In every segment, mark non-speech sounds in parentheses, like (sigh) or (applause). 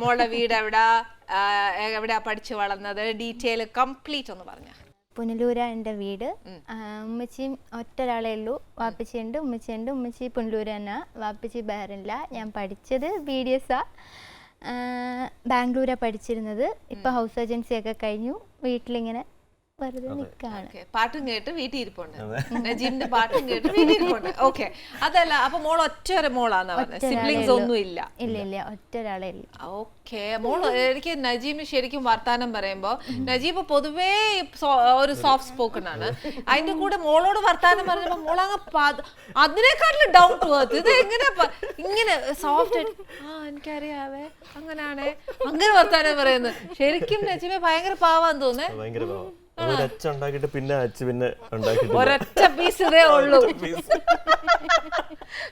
മോളുടെ വീട് എവിടാ? എവിടെയാ എവിടാ പഠിച്ചു വളർന്നത്? ഡീറ്റെയിൽ കംപ്ലീറ്റ് ഒന്ന് പറഞ്ഞ. പുനലൂരാ എന്റെ വീട്. ഉമ്മച്ചിയും ഒറ്റ ഒരാളേ ഉള്ളൂ. വാപ്പച്ചിയുണ്ട് ഉമ്മച്ചിയുണ്ട്. ഉമ്മച്ചി പുനലൂരാ തന്നെ വാപ്പച്ചി ബേറില്ല ഞാൻ പഠിച്ചത് ബി ഡി എസ് ആ ബാംഗ്ലൂരാണ് പഠിച്ചിരുന്നത്. ഇപ്പോൾ ഹൗസ് ഏജൻസി ഒക്കെ കഴിഞ്ഞു. വീട്ടിലിങ്ങനെ വെറുതെ പാട്ടും കേട്ട് വീട്ടിൽ ഇരിപ്പുണ്ട്. നജീമിന്റെ പാട്ടും കേട്ട് വീട്ടിൽ ഇരിപ്പുണ്ട്. ഓക്കെ അതല്ല അപ്പൊ മോൾ ഒറ്റ ഒരു മോളാന്ന് പറഞ്ഞത് സിബ്ലിങ്സ് ഒന്നും ഇല്ല. ഇല്ല ഇല്ല ഒറ്റ ഒരാളേ ഓക്കെ മോൾ എനിക്ക് നജീമിന് ശരിക്കും വർത്താനം പറയുമ്പോ നജീബ് പൊതുവേ ഒരു സോഫ്റ്റ് സ്പോക്കൺ ആണ്. അതിന്റെ കൂടെ മോളോട് വർത്താനം പറഞ്ഞപ്പോ മോൾ അങ്ങ് അതിനെക്കാട്ടിലും ഡൗൺ ടു എർത്ത് ഇത് എങ്ങനെ ഇങ്ങനെ സോഫ്റ്റ് ആ എനിക്കറിയാവേ അങ്ങനാണേ. അങ്ങനെ വർത്താനം പറയുന്നത്. ശരിക്കും നജീബ് ഭയങ്കര പാവാന്ന് തോന്നേ ഭയങ്കര പാവം. ഒരു ഉണ്ടാക്കിട്ട് പിന്നെ അച്ച് പിന്നെ ഒരൊറ്റ പീസ് ഇതേ ഉള്ളൂ.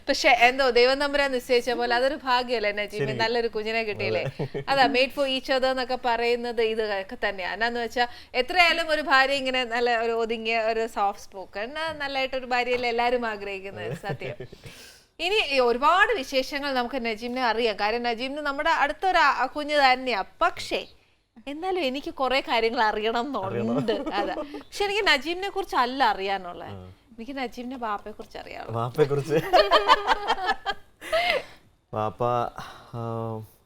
പക്ഷെ എന്തോ ദൈവം തമ്പുരാൻ നിശ്ചയിച്ച പോലെ അതൊരു ഭാഗ്യമല്ലേ നജീബി? നല്ലൊരു കുഞ്ഞിനെ കിട്ടിയില്ലേ? അതാ. മെയ്ഡ് ഫോർ ഈച്ച് അതർ എന്നൊക്കെ പറയുന്നത് ഇത് ഒക്കെ തന്നെയാ. എന്നാന്ന് വെച്ചാൽ എത്രയായാലും ഒരു ഭാര്യ ഇങ്ങനെ നല്ല ഒരു ഒതുങ്ങിയ ഒരു സോഫ്റ്റ് സ്പോക്കൺ നല്ലതായിട്ട് ഒരു ഭാര്യയല്ലേ എല്ലാവരും ആഗ്രഹിക്കുന്നത് സത്യം. ഇനി ഒരുപാട് വിശേഷങ്ങൾ നമുക്ക് നജീമിനെ അറിയാം. കാരണം നജീമിന് നമ്മുടെ അടുത്തൊരു കുഞ്ഞ് തന്നെയാ. പക്ഷേ എന്നാലും എനിക്ക് കുറെ കാര്യങ്ങൾ അറിയണം. എന്നുണ്ട് അതെ. പക്ഷെ എനിക്ക് നജീബിനെ കുറിച്ച് അല്ല അറിയാനുള്ളത് എനിക്ക് നജീബിന്റെ ബാപ്പയെ കുറിച്ച് അറിയാം ബാപ്പയെ കുറിച്ച് വാപ്പ ആ,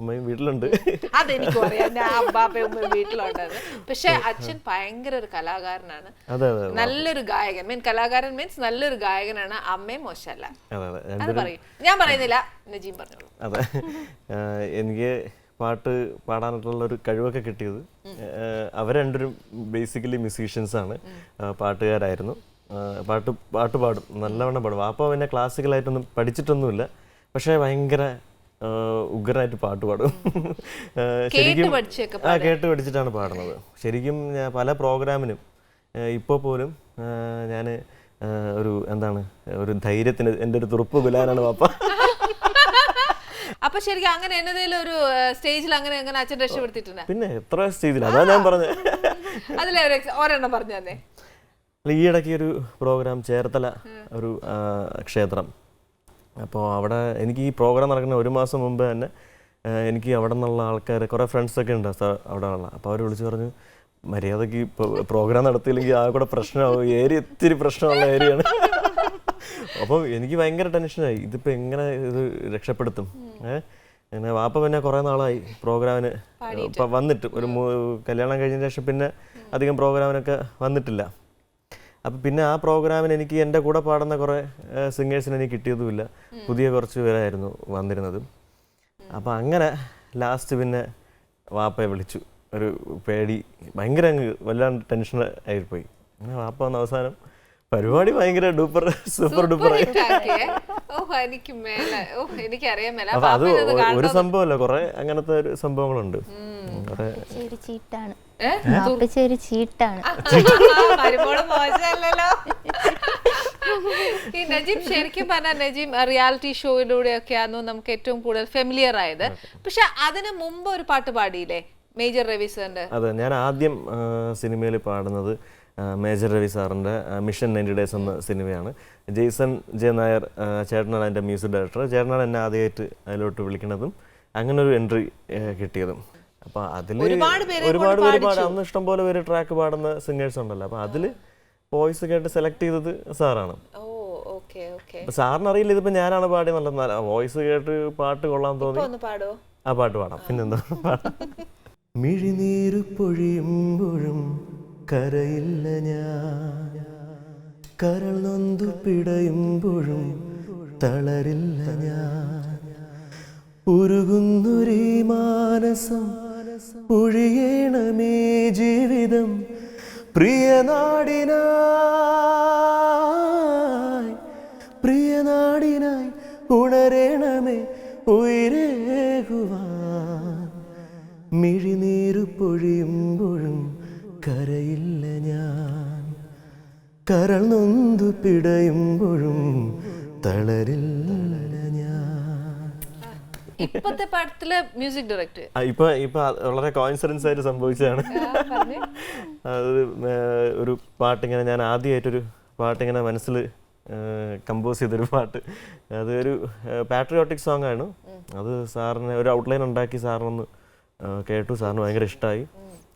അമ്മയും വീട്ടിലുണ്ട്. അതെനിക്കും അറിയാം. ഞാൻ ബാപ്പയും ഉമ്മയും വീട്ടിലുണ്ടായിരുന്നു പക്ഷെ അച്ഛൻ ഭയങ്കര ഒരു കലാകാരനാണ്. അതെ അതെ നല്ലൊരു ഗായകൻ. മീൻ കലാകാരൻ മീൻസ് നല്ലൊരു ഗായകനാണ് അമ്മയും മോശമല്ല. അതെ അതെ. അത് രണ്ടുപേരും പറയും. ഞാൻ പറയുന്നില്ല. നജീം പറഞ്ഞോളൂ. അതെ. എനിക്ക് പാട്ട് പാടാനായിട്ടുള്ള ഒരു കഴിവൊക്കെ കിട്ടിയത്. അവർ രണ്ടുപേരും ബേസിക്കലി മ്യൂസീഷ്യൻസ് ആണ്. പാട്ടുകാരായിരുന്നു. പാട്ട് പാട്ട് പാടും. നല്ലവണ്ണം പാടും. അപ്പോൾ പിന്നെ ക്ലാസിക്കലായിട്ടൊന്നും പഠിച്ചിട്ടൊന്നുമില്ല. പക്ഷേ ഭയങ്കര ഉഗ്രനായിട്ട് പാട്ട് പാടും. ആ, ശരിക്കും പഠിച്ചൊക്കെ ആ കേട്ട് പഠിച്ചിട്ടാണ് പാടുന്നത്. ശരിക്കും ഞാൻ പല പ്രോഗ്രാമിനും ഇപ്പോൾ പോലും ഞാൻ ഒരു എന്താണ് ഒരു ധൈര്യത്തിന് എന്റെ ഒരു തുറപ്പ് ഗുലാനാണ് വാപ്പ. (laughs) അപ്പൊ ശരിക്കും അങ്ങനെ എന്നതേലും ഒരു സ്റ്റേജിൽ അങ്ങനെ അങ്ങനെ അച്ഛൻ രക്ഷപ്പെടുത്തിയിട്ടുണ്ട്? പിന്നെ എത്ര സ്റ്റേജിൽ അതാ ഞാൻ പറഞ്ഞത് അതിലെ ഒരു ex- ഒരെണ്ണം പറഞ്ഞു തന്നെ. അല്ല, ഈ ഇടയ്ക്ക് ഒരു പ്രോഗ്രാം ചേർത്തല ഒരു ആ, ക്ഷേത്രം. അപ്പോൾ അവിടെ എനിക്ക് ഈ പ്രോഗ്രാം നടക്കുന്ന ഒരു മാസം മുമ്പ് തന്നെ ആ, എനിക്ക് അവിടെ നിന്നുള്ള ആൾക്കാർ കുറേ ഫ്രണ്ട്സൊക്കെ ഉണ്ട് സ- അവിടെ ഉള്ള. അപ്പോൾ അവർ വിളിച്ച് പറഞ്ഞു മര്യാദയ്ക്ക് ഇപ്പോൾ പ്രോഗ്രാം നടത്തിയില്ലെങ്കിൽ ആ കൂടെ പ്രശ്നമാവും. ഏരിയ ഇത്തിരി പ്രശ്നമുള്ള ഏരിയയാണ് അപ്പോൾ എനിക്ക് ഭയങ്കര ടെൻഷനായി ഇതിപ്പോൾ എങ്ങനെ ഇത് രക്ഷപ്പെടുത്തും? ഏഹ് അങ്ങനെ വാപ്പ പിന്നെ കുറേ നാളായി പ്രോഗ്രാമിന്. ഇപ്പം വന്നിട്ട് ഒരു കല്യാണം കഴിഞ്ഞതിന് ശേഷം പിന്നെ അധികം പ്രോഗ്രാമിനൊക്കെ വന്നിട്ടില്ല. അപ്പം പിന്നെ ആ പ്രോഗ്രാമിന് എനിക്ക് എന്റെ കൂടെ പാടുന്ന കുറേ സിംഗേഴ്സിന് എനിക്ക് കിട്ടിയതുമില്ല. പുതിയ കുറച്ച് പേരായിരുന്നു വന്നിരുന്നത്. അപ്പം അങ്ങനെ ലാസ്റ്റ് പിന്നെ വാപ്പയെ വിളിച്ചു. ഒരു പേടി ഭയങ്കര അങ്ങ് വല്ലാണ്ട് ടെൻഷൻ ആയിപ്പോയി അങ്ങനെ വാപ്പ വന്ന അവസാനം പരിപാടി ഭയങ്കര ഡൂപ്പർ സൂപ്പർ ഡൂപ്പർ എനിക്ക് മേലെ ഓ എനിക്ക് അറിയാൻ മേല. അപ്പൊ അത് ഒരു. സംഭവമല്ല കുറെ അങ്ങനത്തെ ഒരു സംഭവങ്ങളുണ്ട്. ഒരു ചീട്ടാണ്. ഒരു ഈ നജീം ശരിക്കും പറഞ്ഞാൽ നജീം റിയാലിറ്റി ഷോയിലൂടെയൊക്കെയായിരുന്നു നമുക്ക് ഏറ്റവും കൂടുതൽ ഫെമിലിയർ ആയത്. പക്ഷെ അതിന് മുമ്പ് ഒരു പാട്ട് പാടിയില്ലേ? മേജർ രവി സാറിന്റെ. അതെ ഞാൻ ആദ്യം സിനിമയിൽ പാടുന്നത് മേജർ രവി സാറിന്റെ മിഷൻ നയന്റി ഡേയ്സ് എന്ന സിനിമയാണ്. ജെയ്സൺ ജെ നായർ ചേട്ടനാണ് എന്റെ മ്യൂസിക് ഡയറക്ടർ. ചേട്ടനാണ് എന്നെ ആദ്യമായിട്ട് അതിലോട്ട് വിളിക്കുന്നതും അങ്ങനെ ഒരു എൻട്രി കിട്ടിയതും. അപ്പോൾ അതിൽ ഒരുപാട് ഒരുപാട് ഒരുപാട് അന്ന് ഇഷ്ടം പോലെ പേര് ട്രാക്ക് പാടുന്ന സിംഗേഴ്സ് ഉണ്ടല്ലോ. അപ്പോൾ അതിൽ വോയിസ് കേട്ട് സെലക്ട് ചെയ്തത് സാറാണ്. സാറിന് അറിയില്ല ഇതിപ്പോൾ ഞാനാണ് പാടിയെന്നുള്ള വോയിസ് കേട്ട് പാട്ട് കൊള്ളാൻ തോന്നി. പാടോ? ആ പാട്ട് പാടാം. പിന്നെന്താ? (laughs) മിഴിനീരു പൊഴിയുമ്പോഴും കരയില്ല ഞാൻ. കരൾ നൊന്തു പിടയുമ്പോഴും തളരില്ല ഞാൻ. ഉരുകുന്നൊരു മാനസം ഒഴിയണമേ ജീവിതം. പ്രിയനാടിനായി പ്രിയനാടിനായി ഉണരണമേ ഉയരേകുവാൻ. മിഴിനീരു പൊഴിയുമ്പോഴും കരൾ നൊന്തു പിടയുമ്പോഴും തളരില്ല ഞാൻ. ഇപ്പത്തെ പാട്ടത്തിലെ മ്യൂസിക് ഡയറക്ടർ ഇപ്പൊ ഇപ്പൊ വളരെ കോയിൻസിഡൻസ് ആയിട്ട് സംഭവിച്ചതാണ്. ഒരു പാട്ടിങ്ങനെ ഞാൻ ആദ്യമായിട്ടൊരു പാട്ടിങ്ങനെ മനസ്സിൽ കമ്പോസ് ചെയ്തൊരു പാട്ട്. അതൊരു പാട്രിയോട്ടിക് സോങ് ആണ് അത് സാറിന് ഒരു ഔട്ട്ലൈൻ ഉണ്ടാക്കി സാറിനൊന്ന് കേട്ടു. സാറിന് ഭയങ്കര ഇഷ്ടമായി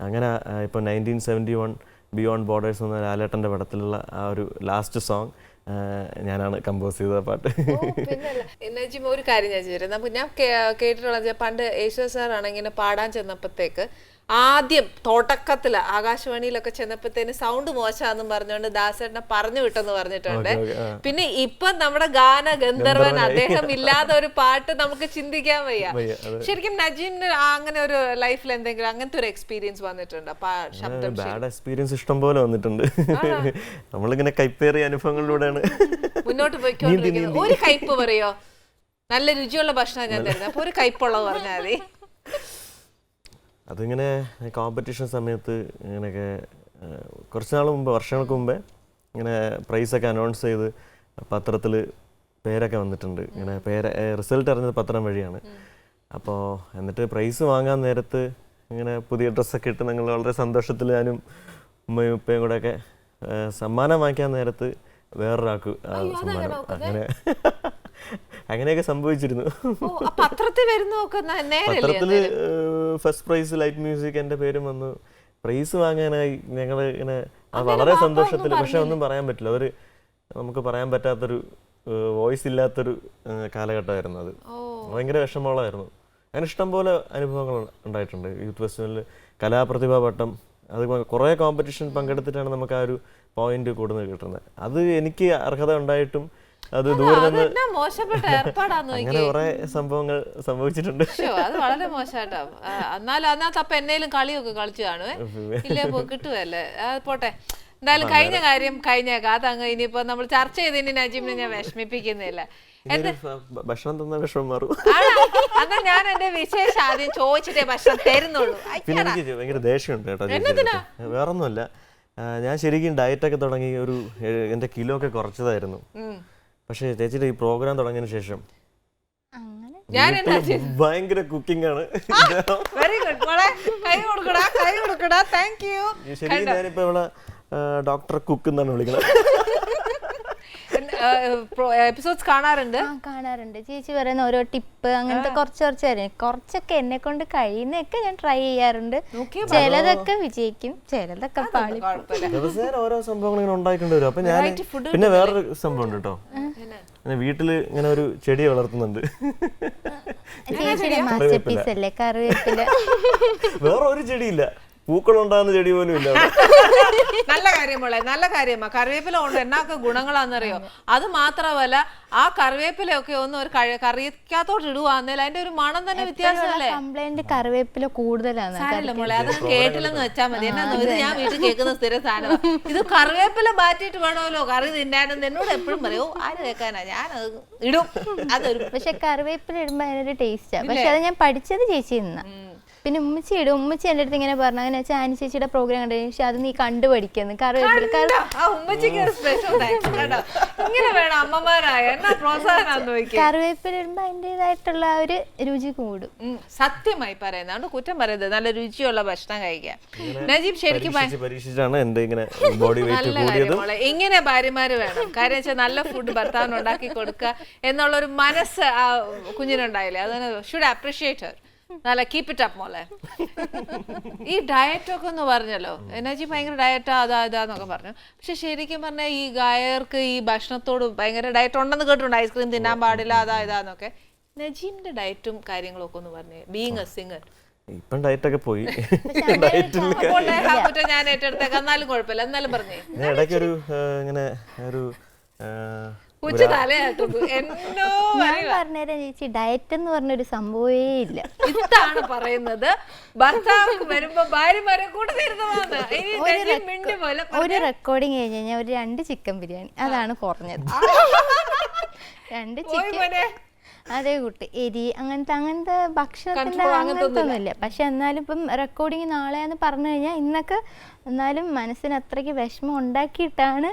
അങ്ങനെ ഇപ്പോൾ nineteen seventy one beyond borders എന്ന ലാലേട്ടന്റെ പടത്തിലുള്ള ആ ഒരു ലാസ്റ്റ് സോങ് ഞാനാണ് കമ്പോസ് ചെയ്ത പാട്ട്. ഒരു കാര്യം ഞാൻ ചോദിച്ചു നമുക്ക് ഞാൻ കേട്ടിട്ടുള്ള കേട്ടിട്ടുള്ളത് പണ്ട് യേശുദാസ് സാറാണ് ഇങ്ങനെ പാടാൻ ചെന്നപ്പോഴത്തേക്ക് ആദ്യം തോട്ടക്കത്തിൽ ആകാശവാണിയിലൊക്കെ ചെന്നപ്പോഴത്തേന് സൗണ്ട് മോശമാണെന്നും പറഞ്ഞുകൊണ്ട് ദാസേട്ടനെ പറഞ്ഞു വിട്ടെന്ന് പറഞ്ഞിട്ടുണ്ട്. പിന്നെ ഇപ്പൊ നമ്മുടെ ഗാന ഗന്ധർവൻ അദ്ദേഹം ഇല്ലാതെ ഒരു പാട്ട് നമുക്ക് ചിന്തിക്കാൻ വയ്യ. ശരിക്കും നജീമിന് അങ്ങനെ ഒരു ലൈഫിൽ എന്തെങ്കിലും അങ്ങനത്തെ ഒരു എക്സ്പീരിയൻസ് വന്നിട്ടുണ്ട്? ബാഡ് എക്സ്പീരിയൻസ് ഇഷ്ടം പോലെ വന്നിട്ടുണ്ട്. നമ്മളിങ്ങനെ കൈപ്പേറിയ അനുഭവങ്ങളിലൂടെയാണ്. മുന്നോട്ട് പോയിക്കൊണ്ടിരിക്കുന്നത്. ഒരു കയ്പ് പറയോ? നല്ല രുചിയുള്ള ഭക്ഷണം ഞാൻ തരുന്നത് അപ്പൊ ഒരു കയ്പുള്ളത് പറഞ്ഞാൽ മതി. അതിങ്ങനെ കോമ്പറ്റീഷൻ സമയത്ത് ഇങ്ങനെയൊക്കെ കുറച്ച് നാൾ മുമ്പ് വർഷങ്ങൾക്ക് മുമ്പേ ഇങ്ങനെ പ്രൈസൊക്കെ അനൗൺസ് ചെയ്ത് പത്രത്തിൽ പേരൊക്കെ വന്നിട്ടുണ്ട്. ഇങ്ങനെ പേര് റിസൾട്ട് അറിഞ്ഞത് പത്രം വഴിയാണ്. അപ്പോൾ എന്നിട്ട് പ്രൈസ് വാങ്ങാൻ നേരത്ത് ഇങ്ങനെ പുതിയ ഡ്രസ്സൊക്കെ ഇട്ട് ഞങ്ങൾ വളരെ സന്തോഷത്തിൽ ഞാനും ഉമ്മയും ഉപ്പയും കൂടെയൊക്കെ ഒക്കെ സമ്മാനം വാങ്ങിക്കാൻ നേരത്ത് വേറൊരാൾക്ക് സമ്മാനം. അങ്ങനെ. അങ്ങനെയൊക്കെ സംഭവിച്ചിരുന്നു. പത്രത്തിൽ ഫസ്റ്റ് പ്രൈസ് ലൈറ്റ് മ്യൂസിക് എന്റെ പേരും വന്നു. പ്രൈസ് വാങ്ങാനായി ഞങ്ങൾ ഇങ്ങനെ വളരെ സന്തോഷത്തിൽ പക്ഷെ ഒന്നും പറയാൻ പറ്റില്ല. അതൊരു നമുക്ക് പറയാൻ പറ്റാത്തൊരു വോയിസ് ഇല്ലാത്തൊരു കാലഘട്ടമായിരുന്നു അത്. ഭയങ്കര വിഷമമുള്ളതായിരുന്നു. അങ്ങനെ ഇഷ്ടംപോലെ അനുഭവങ്ങൾ ഉണ്ടായിട്ടുണ്ട്. യൂത്ത് ഫെസ്റ്റിവലിൽ കലാപ്രതിഭാ പട്ടം അത് കുറേ കോമ്പറ്റീഷൻ പങ്കെടുത്തിട്ടാണ് നമുക്ക് ആ ഒരു പോയിന്റ് കൂടുന്നത് കിട്ടുന്നത്. അത് എനിക്ക് അർഹത ഉണ്ടായിട്ടും അത് ദൂരെ നിന്ന് മോശപ്പെട്ട ഏർപ്പാടാന്ന് (laughs) അങ്ങനെ കുറെ സംഭവങ്ങൾ സംഭവിച്ചിട്ടുണ്ട്. അത് വളരെ മോശമാട്ടോ ആ, എന്നാലും അതിനകത്ത് അപ്പൊ എന്നേലും കളിയൊക്കെ കളിച്ചു കാണുവേ. ഇല്ലേ കിട്ടുവല്ലേ? പോട്ടെ. എന്തായാലും കഴിഞ്ഞ കാര്യം കഴിഞ്ഞേക്കാം. അതങ്ങ് ഇനിയിപ്പോ നമ്മൾ ചർച്ച ചെയ്തതിന് നജീമിനെ ഞാൻ വിഷമിപ്പിക്കുന്നില്ല. ഭക്ഷണം തന്ന വിഷമം മാറും? എന്നാ ഞാൻ എന്റെ വിശേഷം ആദ്യം ചോദിച്ചിട്ടേ ഭക്ഷണം തരുന്നുള്ളൂ. പിന്നെ എനിക്ക് ഭയങ്കര ദേഷ്യമുണ്ട് കേട്ടോ. വേറൊന്നുമല്ല. ഞാൻ ശരിക്കും ഡയറ്റൊക്കെ തുടങ്ങി ഒരു എന്റെ കിലോ ഒക്കെ കുറച്ചതായിരുന്നു. പക്ഷേ ചേച്ചിയുടെ ഈ പ്രോഗ്രാം തുടങ്ങിയതിന് ശേഷം അങ്ങനെ ഞാൻ എന്താ ഭയങ്കര കുക്കിംഗ് ആണ്. വെരി ഗുഡ് മോളെ കൈ കൊടുക്കടാ കൈ കൊടുക്കടാ. താങ്ക് യു ശരി ഞാനിപ്പോ ഇവിടെ ഡോക്ടർ കുക്ക് എന്നാണ് വിളിക്കുന്നത് എപ്പിസോഡ്സ് കാണാറുണ്ട്? ആ കാണാറുണ്ട്. ചേച്ചി പറയുന്ന ഓരോ ടിപ്പ് അങ്ങനത്തെ കുറച്ച് കുറച്ച് കാര്യം കുറച്ചൊക്കെ എന്നെ കൊണ്ട് കഴിയുന്നൊക്കെ ഞാൻ ട്രൈ ചെയ്യാറുണ്ട്. ചിലതൊക്കെ വിജയിക്കും ചിലതൊക്കെ പാളി ദിവസേന ഓരോ സംഭവങ്ങൾ ഇങ്ങനെ ഉണ്ടായിക്കൊണ്ട് വരും. അപ്പൊ ഞാൻ പിന്നെ വേറൊരു സംഭവം ഉണ്ട് കേട്ടോ. വീട്ടിൽ ഇങ്ങനെ ഒരു ചെടി വളർത്തുന്നുണ്ട്. ചേച്ചിയുടെ മാസ്റ്റർ പീസ് അല്ലേ? കറിവേപ്പില. വേറെ ഒരു ചെടിയില്ല. പൂക്കളുണ്ടാകുന്ന ചെടി പോലും ഇല്ല നല്ല കാര്യം മോളെ നല്ല കാര്യമാ. കറിവേപ്പില കൊണ്ട് എന്നൊക്കെ ഗുണങ്ങളാണെന്നറിയോ അത് മാത്രമല്ല ആ കറിവേപ്പിലയൊക്കെ ഒന്ന് ഒരു കഴി- കറിക്കകത്തോട്ട് ഇടുവാന്നേൽ അതിന്റെ ഒരു മണം തന്നെ വ്യത്യാസമല്ലേ? കംപ്ലൈന്റ് കറിവേപ്പില കൂടുതലാണ് സാരമില്ല മോളെ അത് കേട്ടില്ലെന്ന് വെച്ചാൽ മതി. എന്നാ ഇത് ഞാൻ വീട്ടിൽ കേൾക്കുന്ന സ്ഥിര സാധനം ഇത് കറിവേപ്പില മാറ്റിയിട്ട് വേണമല്ലോ കറി തിന്നാനെന്ന് എന്നോട് എപ്പോഴും പറയൂ ആര് കേൾക്കാനാ? ഞാൻ ഇടും. (laughs) അതൊരു പക്ഷെ കറിവേപ്പില ഇടുമ്പോ അതിനൊരു ടേസ്റ്റാ പക്ഷെ അത് ഞാൻ പഠിച്ചത് ചേച്ചി നിന്നാ പിന്നെ ഉമ്മച്ചിയുടെ ഉമ്മച്ചി എന്റെ അടുത്ത് ഇങ്ങനെ പറഞ്ഞു. അങ്ങനെ വെച്ചാൽ ആനി ചേച്ചിയുടെ പ്രോഗ്രാം കണ്ടു. പക്ഷെ അത് നീ കണ്ടോ? താങ്ക്സ് ഇങ്ങനെ വേണം അമ്മമാരായ. എന്നാ പ്രോത്സാഹനം നോക്കി കറിവേപ്പില ഇടുമ്പോ അതിന്റെതായിട്ടുള്ള ആ ഒരു രുചി കൂടും. സത്യമായി പറയുന്നത് അതുകൊണ്ട് കുറ്റം പറയരുത്. നല്ല രുചിയുള്ള ഭക്ഷണം കഴിക്കാം. നജീബ് ശരിക്കും പരീക്ഷിച്ചാണ് എന്റെ ഇങ്ങനെ ബോഡി വെയിറ്റ് കൂടിയത്. ഇങ്ങനെ ഭാര്യമാര് വേണം. കാര്യം വെച്ചാൽ നല്ല ഫുഡ് ഭർത്താവിന് ഉണ്ടാക്കി കൊടുക്കുക എന്നുള്ള ഒരു മനസ്സ് ആ കുഞ്ഞിനുണ്ടായില്ലേ? അതാണ് ഷുഡ് അപ്രിഷിയേറ്റ് നല്ല കീപ് ഇറ്റ് അപ്പ് മോളെ. ഈ ഡയറ്റ് ഒക്കെ ഒന്ന് പറഞ്ഞല്ലോ. എനർജി ഭയങ്കര ഡയറ്റാ അതാ ഇതാന്നൊക്കെ പറഞ്ഞു. പക്ഷെ ശരിക്കും പറഞ്ഞാൽ ഈ ഗായകർക്ക് ഈ ഭക്ഷണത്തോട് ഭയങ്കര ഡയറ്റ് ഉണ്ടെന്ന് കേട്ടിട്ടുണ്ട്. ഐസ്ക്രീം തിന്നാൻ പാടില്ല അതാ ഇതാന്നൊക്കെ നജീമിന്റെ ഡയറ്റും കാര്യങ്ങളൊക്കെ ഒന്ന് പറഞ്ഞേ. ബീങ് എ സിംഗർ ഇപ്പം ഡയറ്റൊക്കെ പോയി. (laughs) ഞാൻ ഏറ്റെടുത്തേക്കാം. എന്നാലും കുഴപ്പമില്ല. എന്നാലും പറഞ്ഞേ. ഇടയ്ക്കൊരു ഇങ്ങനെ ഒരു ഞാൻ പറഞ്ഞുതരാം ചേച്ചി ഡയറ്റ് എന്ന് പറഞ്ഞൊരു സംഭവേ ഇല്ല. ഇതാണ് പറയുന്നത്. ഭർത്താവ് വരുമ്പോ ഭാര്യമാരെ കൂടെ തരുന്നതാണ്. ഒരു റെക്കോർഡിങ് കഴിഞ്ഞ് കഴിഞ്ഞാൽ ഒരു രണ്ട് ചിക്കൻ ബിരിയാണി അതാണ് കുറഞ്ഞത്. രണ്ട് ചിക്കൻ അതെ കൂട്ട് എരി അങ്ങനത്തെ അങ്ങനത്തെ ഭക്ഷണത്തിന്റെ അങ്ങനത്തെ ഒന്നുമില്ല. പക്ഷെ എന്നാലും ഇപ്പം റെക്കോർഡിങ് നാളെയാന്ന് പറഞ്ഞു കഴിഞ്ഞാൽ ഇന്നൊക്കെ എന്നാലും മനസ്സിന് അത്രയ്ക്ക് വിഷമം ഉണ്ടാക്കിയിട്ടാണ്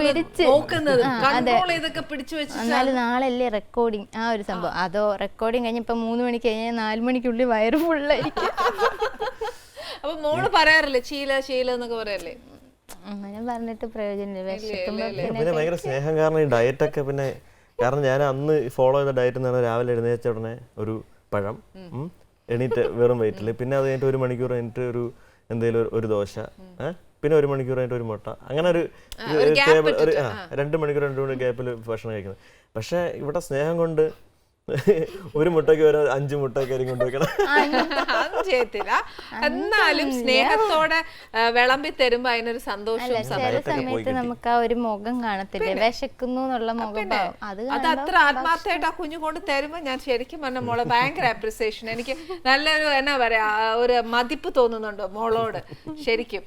പിടിച്ച്. നോക്കുന്നത് കൺട്രോൾ ചെയ്തൊക്കെ പിടിച്ചു എന്നാലും നാളല്ലേ റെക്കോർഡിങ് ആ ഒരു സംഭവം. അതോ റെക്കോർഡിങ് കഴിഞ്ഞപ്പോ മൂന്ന് മണിക്ക് കഴിഞ്ഞാൽ നാല് മണിക്കുള്ളിൽ വയറ് ഫുള്ളായിരിക്കും (laughs) അപ്പൊ മോൾ പറയാറില്ലേ ശീല ശീല എന്നൊക്കെ പറയല്ലേ അങ്ങനെ പറഞ്ഞിട്ട് പ്രയോജനമില്ല. വിശക്കുമ്പോ പിന്നെ ഭയങ്കര സ്നേഹം കാരണം ഈ ഡയറ്റ് ഒക്കെ പിന്നെ കാരണം ഞാൻ അന്ന് ഫോളോ ചെയ്ത ഡയറ്റ് എന്ന് പറഞ്ഞാൽ രാവിലെ എഴുന്നേച്ച ഉടനെ ഒരു പഴം എണീറ്റ് വെറും വെയിറ്റിൽ പിന്നെ അത് കഴിഞ്ഞിട്ട് ഒരു മണിക്കൂർ കഴിഞ്ഞിട്ട് ഒരു എന്തെങ്കിലും ഒരു- ദോശ? പിന്നെ ഒരു മണിക്കൂർ കഴിഞ്ഞിട്ട് ഒരു മുട്ട. അങ്ങനെ ഒരു ടേബിൾ ഒരു രണ്ട് മണിക്കൂർ രണ്ട് മണിക്കൂർ ഗ്യാപ്പിൽ ഭക്ഷണം കഴിക്കുന്നത്. പക്ഷേ ഇവിടെ സ്നേഹം കൊണ്ട് (laughs) ഒരു മുട്ടയ്ക്ക് വരെ അഞ്ച് മുട്ടയൊക്കെ ആയിരിക്കും കൊണ്ടുവയ്ക്കണം അതൊന്നും ചെയ്യത്തില്ല. എന്നാലും സ്നേഹത്തോടെ വിളമ്പി തരുമ്പോ അതിനൊരു സന്തോഷം അല്ല ചില സമയത്ത് നമുക്ക് ആ ഒരു മുഖം കാണത്തില്ലേ? വിശക്കുന്നു എന്നുള്ള മുഖം അത് അത് അത്ര ആത്മാർത്ഥമായിട്ട് ആ കുഞ്ഞു കൊണ്ട് തരുമ്പോ ഞാൻ ശരിക്കും പറഞ്ഞ മോളെ ഭയങ്കര അപ്രിസിയേഷൻ എനിക്ക് നല്ലൊരു എന്നാ പറയാ ഒരു മതിപ്പ് തോന്നുന്നുണ്ട് മോളോട്? ശരിക്കും.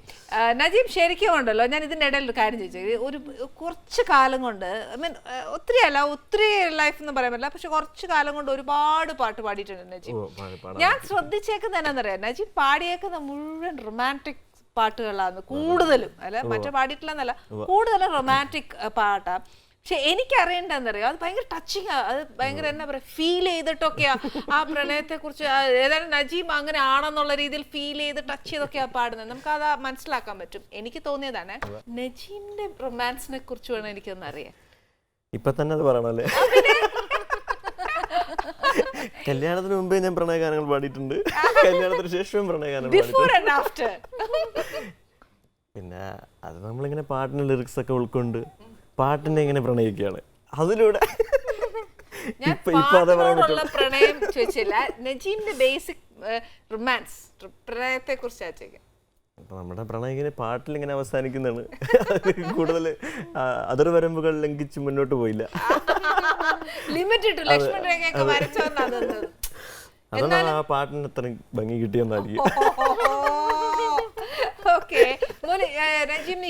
നജീബ് ശരിക്കും ഉണ്ടല്ലോ. ഞാൻ ഇതിന്റെ ഇടയിൽ ഒരു കാര്യം ചോദിച്ചു. ഒരു കുറച്ച് കാലം കൊണ്ട് ഐ മീൻ ഒത്തിരി അല്ല ഒത്തിരി ലൈഫ് എന്ന് പറയാൻ പറ്റില്ല. പക്ഷെ കുറച്ച് കാലം കൊണ്ട് ഒരുപാട് പാട്ട് പാടിയിട്ടുണ്ട് നജീബ്. ഞാൻ ശ്രദ്ധിച്ചേക്കുന്ന എന്നാന്നറിയാം നജീബ് പാടിയേക്കുന്ന മുഴുവൻ റൊമാന്റിക് പാട്ടുകളാണ് കൂടുതലും. അല്ല മറ്റേ പാടിയിട്ടില്ലെന്നല്ല കൂടുതലും റൊമാന്റിക് പാട്ടാ. പക്ഷെ എനിക്ക് അറിയേണ്ടതെന്നറിയോ അത് ഭയങ്കര ടച്ചിങ് അത് ഭയങ്കര എന്താ പറയുക ഫീൽ ചെയ്തിട്ടൊക്കെയാ ആ പ്രണയത്തെ കുറിച്ച് ഏതായാലും നജീബ് അങ്ങനെ ആണെന്നുള്ള രീതിയിൽ ഫീൽ ചെയ്ത് ടച്ച് ചെയ്തൊക്കെയാ പാടുന്നത്. നമുക്ക് അത് മനസ്സിലാക്കാൻ പറ്റും. എനിക്ക് തോന്നിയതാണ് നജീബിന്റെ റൊമാൻസിനെ കുറിച്ച് വേണം എനിക്കൊന്നറിയാം ഇപ്പൊ തന്നെ അത് പറയണല്ലേ? കല്യാണത്തിന് മുമ്പേ ഞാൻ പ്രണയഗാനങ്ങൾ പാടിയിട്ടുണ്ട്. കല്യാണത്തിന് ശേഷവും പ്രണയഗാനങ്ങൾ പാടിയിട്ടുണ്ട് ബിഫോർ ആൻഡ് ആഫ്റ്റർ പിന്നെ അത് നമ്മളിങ്ങനെ പാട്ടിന്റെ ലിറിക്സ് ഒക്കെ ഉൾക്കൊണ്ട് പാട്ടിനെ ഇങ്ങനെ പ്രണയിക്കുകയാണ്. അതിലൂടെ പ്രണയം ചോദിച്ചില്ല. നജീമിന്റെ ബേസിക് റൊമാൻസ് പ്രണയത്തെ കുറിച്ച് ചോദിക്കാം അപ്പൊ നമ്മുടെ പ്രണയം ഇങ്ങനെ പാട്ടിൽ ഇങ്ങനെ അവസാനിക്കുന്നതാണ് കൂടുതൽ അതിർ വരമ്പുകൾ ലംഘിച്ച് മുന്നോട്ട് പോയില്ല. ലിമിറ്റ് ഇട്ടു ലക്ഷ്മൺ രേഖയൊക്കെ അതാണ് ആ പാട്ടിന് അത്ര ഭംഗി കിട്ടിയെന്നായിരിക്കും. ഓക്കെ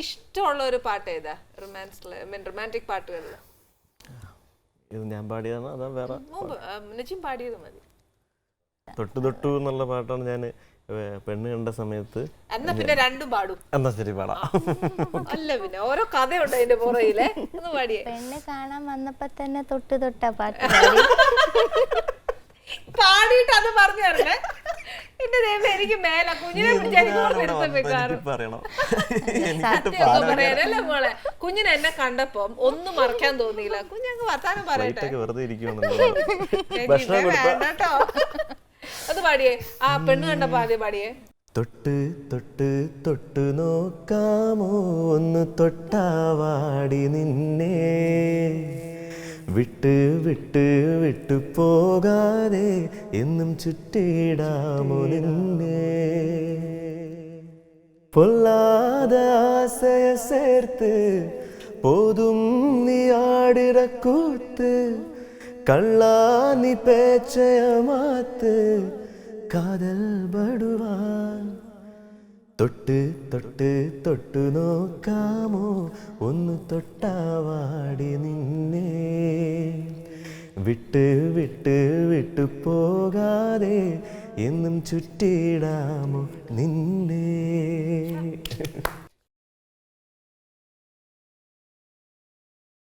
ഇഷ്ടമുള്ള ഒരു പാട്ട് ഏതാ? റൊമാൻസ് മീൻ റൊമാന്റിക് പാട്ടുകളിൽ ഇത് ഞാൻ പാടിയതാണ് അതാ വേറെ നജീം പാടിയത് മതി. തൊട്ടു തൊട്ടു എന്നുള്ള പാട്ടാണ് ഞാൻ പെണ്ണ് കണ്ട സമയത്ത് എന്നാ പിന്നെ രണ്ടും പാടും. എന്നാ ശരി പാടാം. അല്ല പിന്നെ ഓരോ കഥയുണ്ട് അതിന്റെ പുറകിലെ. ഒന്ന് പാടിയേ. പെണ്ണ് കാണാൻ വന്നപ്പോ തന്നെ തൊട്ട് തൊട്ടാ പാട്ട് പാടി. (laughs) പാടിയിട്ട് അത് പറഞ്ഞു തരണേ എന്റെ ദൈവം എനിക്ക് മേല കുഞ്ഞിനെ പിടിച്ച് എനിക്ക് കൊണ്ട് എടുത്ത് വെക്കാറ് എനിക്ക് പറയണം. എനിക്കിട്ട് സത്യം അങ്ങ് പറയാനല്ലേ മോളെ? കുഞ്ഞിനെ എന്നെ കണ്ടപ്പം ഒന്നും മറക്കാൻ തോന്നിയില്ല. കുഞ്ഞങ്ങ് വർത്താനം പറയട്ടെ. വെറുതെ ഇരിക്കുവാണ് ചേച്ചി, അത് പാടിയേ. ആ പെണ്ണ് കണ്ടപ്പോ ആദ്യം പാടിയേ. തൊട്ട് തൊട്ട് തൊട്ട് നോക്കാമോ? ഒന്ന് തൊട്ടാവാടി നിന്നെ. വിട്ട് വിട്ട് വിട്ടു പോകാതെ എന്നും ചുറ്റിടാമോ നിന്നെ. പൊല്ലാതെ ചേർത്ത് പോതും നീ ആടിറക്കൂത്ത് കള്ളാനി പേച്ചയമാത്ത് കാതൽ പടുവാൻ. തൊട്ട് തൊട്ട് തൊട്ടു നോക്കാമോ? ഒന്ന് തൊട്ടാവാടി നിന്നെ. വിട്ട് വിട്ട് വിട്ടു പോകാതെ എന്നും ചുറ്റിടാമോ നിന്നെ?